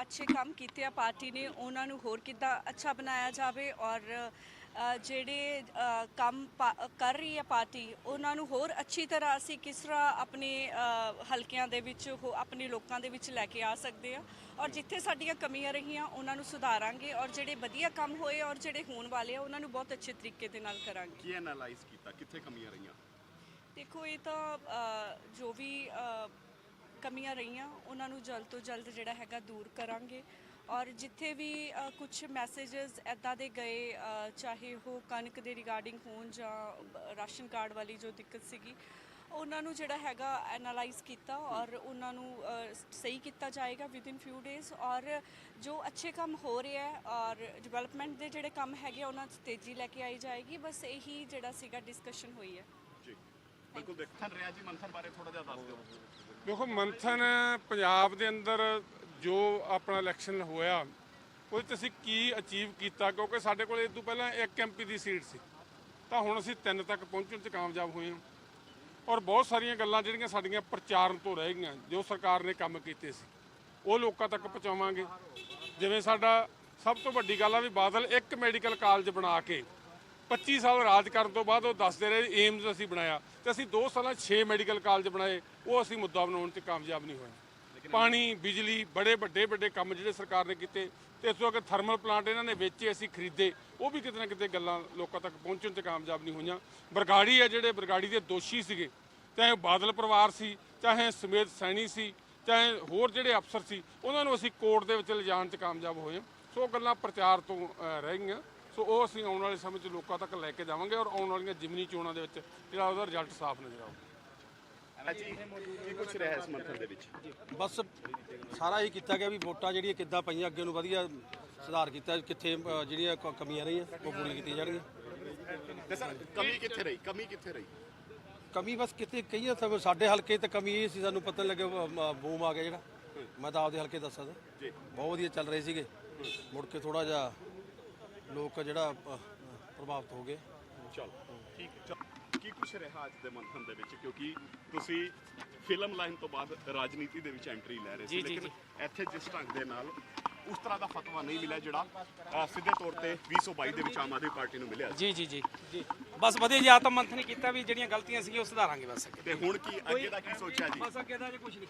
ਅੱਛੇ ਕੰਮ ਕੀਤੇ ਆ ਪਾਰਟੀ ਨੇ ਉਹਨਾਂ ਨੂੰ ਹੋਰ ਕਿੱਦਾਂ ਅੱਛਾ ਬਣਾਇਆ ਜਾਵੇ ਔਰ ਜਿਹੜੇ ਕੰਮ ਕਰ ਰਹੀ ਹੈ ਪਾਰਟੀ ਉਹਨਾਂ ਨੂੰ ਹੋਰ ਅੱਛੀ ਤਰ੍ਹਾਂ ਅਸੀਂ ਕਿਸ ਤਰ੍ਹਾਂ ਆਪਣੇ ਹਲਕਿਆਂ ਦੇ ਵਿੱਚ ਆਪਣੇ ਲੋਕਾਂ ਦੇ ਵਿੱਚ ਲੈ ਕੇ ਆ ਸਕਦੇ ਆ ਔਰ ਜਿੱਥੇ ਸਾਡੀਆਂ ਕਮੀਆਂ ਰਹੀਆਂ ਉਹਨਾਂ ਨੂੰ ਸੁਧਾਰਾਂਗੇ ਔਰ ਜਿਹੜੇ ਵਧੀਆ ਕੰਮ ਹੋਏ ਔਰ ਜਿਹੜੇ ਹੋਣ ਵਾਲੇ ਆ ਉਹਨਾਂ ਨੂੰ ਬਹੁਤ ਅੱਛੇ ਤਰੀਕੇ ਦੇ ਨਾਲ ਕਰਾਂਗੇ। ਕੀ ਐਨਾਲਾਈਜ਼ ਕੀਤਾ? ਕਿੱਥੇ ਕਮੀਆਂ ਰਹੀਆਂ? ਦੇਖੋ ਇਹ ਤਾਂ ਕਮੀਆਂ ਰਹੀਆਂ ਉਹਨਾਂ ਨੂੰ ਜਲਦ ਤੋਂ ਜਲਦ ਜਿਹੜਾ ਹੈਗਾ ਦੂਰ ਕਰਾਂਗੇ। ਔਰ ਜਿੱਥੇ ਵੀ ਕੁਝ ਮੈਸੇजेस ਐਦਾਂ ਦੇ ਗਏ ਚਾਹੇ ਉਹ ਕਣਕ ਦੇ ਰਿਗਾਰਡਿੰਗ ਹੋਣ ਜਾਂ ਰਾਸ਼ਨ ਕਾਰਡ ਵਾਲੀ ਜੋ ਦਿੱਕਤ ਸੀਗੀ ਉਹਨਾਂ ਨੂੰ ਜਿਹੜਾ ਹੈਗਾ ਐਨਾਲਾਈਜ਼ ਕੀਤਾ ਔਰ ਉਹਨਾਂ ਨੂੰ ਸਹੀ ਕੀਤਾ ਜਾਏਗਾ ਵਿਦ ਇਨ ਫਿਊ ਡੇਜ਼ ਔਰ ਜੋ ਅੱਛੇ ਕੰਮ ਹੋ ਰਿਹਾ ਹੈ ਔਰ ਡਿਵੈਲਪਮੈਂਟ ਦੇ ਜਿਹੜੇ ਕੰਮ ਹੈਗੇ ਆ, ਉਹਨਾਂ 'ਚ ਤੇਜ਼ੀ ਲੈ ਕੇ ਆਈ ਜਾਏਗੀ। ਬਸ ਇਹੀ ਜਿਹੜਾ ਸੀਗਾ ਡਿਸਕਸ਼ਨ ਹੋਈ ਹੈ। ਜੀ। ਬਿਲਕੁਲ ਦੇਖਣ ਰਿਹਾ ਜੀ ਮੰਥਨ ਬਾਰੇ ਥੋੜਾ ਜਿਹਾ ਦੱਸ ਦਿਓ। ਦੇਖੋ, ਮੰਥਨ ਪੰਜਾਬ ਦੇ ਅੰਦਰ ਜੋ ਆਪਣਾ ਇਲੈਕਸ਼ਨ ਹੋਇਆ, ਉਹਦੇ 'ਚ ਅਸੀਂ ਕੀ ਅਚੀਵ ਕੀਤਾ? ਕਿਉਂਕਿ ਸਾਡੇ ਕੋਲ ਇਸ ਤੋਂ ਪਹਿਲਾਂ ਇੱਕ ਐਮਪੀ ਦੀ ਸੀਟ ਸੀ। ਤਾਂ ਹੁਣ ਅਸੀਂ ਤਿੰਨ ਤੱਕ ਪਹੁੰਚਣ 'ਚ ਕਾਮਯਾਬ ਹੋਏ ਹਾਂ। ਔਰ ਬਹੁਤ ਸਾਰੀਆਂ ਗੱਲਾਂ ਜਿਹੜੀਆਂ ਸਾਡੀਆਂ ਪ੍ਰਚਾਰਨ ਤੋਂ ਰਹਿ ਗਈਆਂ, ਜੋ ਸਰਕਾਰ ਨੇ ਕੰਮ ਕੀਤੇ ਸੀ, ਉਹ ਲੋਕਾਂ ਤੱਕ ਪਹੁੰਚਾਵਾਂਗੇ। ਜਿਵੇਂ ਸਾਡਾ ਸਭ ਤੋਂ ਵੱਡੀ ਗੱਲ ਆ ਵੀ ਬਾਦਲ ਇੱਕ ਮੈਡੀਕਲ ਕਾਲਜ ਬਣਾ ਕੇ 25 ਸਾਲ ਰਾਜ ਕਰਨ ਤੋਂ ਬਾਅਦ ਉਹ ਦੱਸਦੇ ਰਹੇ ਏਮਸ ਅਸੀਂ ਬਣਾਇਆ ਤੇ ਅਸੀਂ 2 ਸਾਲਾਂ 6 ਮੈਡੀਕਲ ਕਾਲਜ ਬਣਾਏ ਉਹ ਅਸੀਂ ਮੁੱਦਾ ਬਣਾਉਣ 'ਚ ਕਾਮਯਾਬ ਨਹੀਂ ਹੋਏ। ਪਾਣੀ ਬਿਜਲੀ ਬੜੇ ਵੱਡੇ ਵੱਡੇ ਕੰਮ ਜਿਹੜੇ ਸਰਕਾਰ ਨੇ ਕੀਤੇ ਤੇ ਇਸ ਤੋਂ ਅੱਗੇ ਥਰਮਲ ਪਲਾਂਟ ਇਹਨਾਂ ਨੇ ਵੇਚੇ ਅਸੀਂ ਖਰੀਦੇ ਉਹ ਵੀ ਕਿਤੇ ਨਾ ਕਿਤੇ ਗੱਲਾਂ ਲੋਕਾਂ ਤੱਕ ਪਹੁੰਚਣ 'ਚ ਕਾਮਯਾਬ ਨਹੀਂ ਹੋਈਆਂ। ਬਰਗਾੜੀ ਆ ਜਿਹੜੇ ਬਰਗਾੜੀ ਦੇ ਦੋਸ਼ੀ ਸੀਗੇ ਚਾਹੇ ਬਾਦਲ ਪਰਿਵਾਰ ਸੀ ਚਾਹੇ ਸਮੇਤ ਸੈਣੀ ਸੀ ਚਾਹੇ ਹੋਰ ਜਿਹੜੇ ਅਫਸਰ ਸੀ ਉਹਨਾਂ ਨੂੰ ਅਸੀਂ ਕੋਰਟ ਦੇ ਵਿੱਚ ਲਿਜਾਣ 'ਚ ਕਾਮਯਾਬ ਹੋਏ ਹਾਂ। ਸੋ ਗੱਲਾਂ ਪ੍ਰਚਾਰ ਤੋਂ ਰਹਿ ਗਈਆਂ। ਸੋ ਉਹ ਅਸੀਂ ਆਉਣ ਵਾਲੇ ਸਮੇਂ 'ਚ ਲੋਕਾਂ ਤੱਕ ਲੈ ਕੇ ਜਾਵਾਂਗੇ ਔਰ ਆਉਣ ਵਾਲੀਆਂ ਜਿਮਨੀ ਚੋਣਾਂ ਦੇ ਵਿੱਚ ਜਿਹੜਾ ਉਹਦਾ ਰਿਜ਼ਲਟ ਸਾਫ਼ ਨਜ਼ਰ ਆਊਗਾ। ਜੀ ਕੀ ਕੁਝ ਰਿਹਾ ਇਸ ਮੰਥਨ ਦੇ ਵਿੱਚ? ਬਸ ਸਾਰਾ ਹੀ ਕੀਤਾ ਗਿਆ ਵੀ ਵੋਟਾਂ ਜਿਹੜੀਆਂ ਕਿੱਦਾਂ ਪਈਆਂ ਅੱਗੇ ਨੂੰ ਵਧੀਆ ਸੁਧਾਰ ਕੀਤਾ ਕਿੱਥੇ ਅ, ਜਿਹੜੀਆਂ ਕ- ਕਮੀਆਂ ਰਹੀਆਂ ਉਹ ਪੂਰੀਆਂ ਕੀਤੀਆਂ ਜਾਣਗੀਆਂ। ਤੇ ਸਰ ਕਮੀ ਕਿੱਥੇ ਰਹੀ? ਕਮੀ ਕਿੱਥੇ ਰਹੀ? ਕਮੀ ਬਸ ਕਿਤੇ ਕਈਆਂ ਤਾਂ ਸਾਡੇ ਹਲਕੇ ਤੇ ਕਮੀ ਇਹ ਸੀ ਸਾਨੂੰ ਪਤਾ ਨਹੀਂ ਲੱਗਿਆ ਅ, ਮ- ਬੂਮ ਆ ਗਿਆ ਜਿਹੜਾ। ਮੈਂ ਤਾਂ ਆਪਦੇ ਹਲਕੇ ਦੱਸਾਂ ਜੀ। ਬਹੁਤ ਵਧੀਆ ਚੱਲ ਰਹੇ ਸੀਗੇ। ਮੁੜ ਕੇ ਥੋੜਾ ਜਿਹਾ ਲੋਕ ਜਿਹੜਾ ਅ, ਪ੍ਰਭਾਵਿਤ ਹੋ ਗਏ। ਚਲੋ ਠੀਕ ਚਲੋ। ਕੀ ਕੁਝ ਰਿਹਾ ਅੱਜ ਦੇ ਮੰਥਨ ਦੇ ਵਿੱਚ? ਕਿਉਂਕਿ ਤੁਸੀਂ ਫਿਲਮ ਲਾਈਨ ਤੋਂ ਬਾਅਦ ਰਾਜਨੀਤੀ ਦੇ ਵਿੱਚ ਐਂਟਰੀ ਲੈ ਰਹੇ ਸੀ ਲੇਕਿਨ ਇੱਥੇ ਜਿਸ ਢੰਗ ਦੇ ਨਾਲ ਉਸ ਤਰ੍ਹਾਂ ਦਾ ਫਤਵਾ ਨਹੀਂ ਮਿਲਿਆ ਜਿਹੜਾ ਅ, ਸਿੱਧੇ ਤੌਰ ਤੇ 2022 ਦੇ ਵਿੱਚ ਆਮ ਆਦਮੀ ਪਾਰਟੀ ਨੂੰ ਮਿਲਿਆ ਸੀ। ਜੀ ਜੀ ਜੀ। ਜੀ ਬਸ ਵਧੀਆ ਜੀ ਆਤਮ ਮੰਥਨ ਹੀ ਕੀਤਾ ਵੀ ਜਿਹੜੀਆਂ ਗਲਤੀਆਂ ਸੀਗੀਆਂ ਉਹ ਸੁਧਾਰਾਂਗੇ ਬਸ ਅੱਗੇ। ਤੇ ਹੁਣ ਕੀ ਅੱਗੇ ਦਾ ਕੀ ਸੋਚਿਆ ਜੀ? ਬਸ ਅੱਗੇ ਦਾ ਜੀ ਕੁਝ ਨਹੀਂ।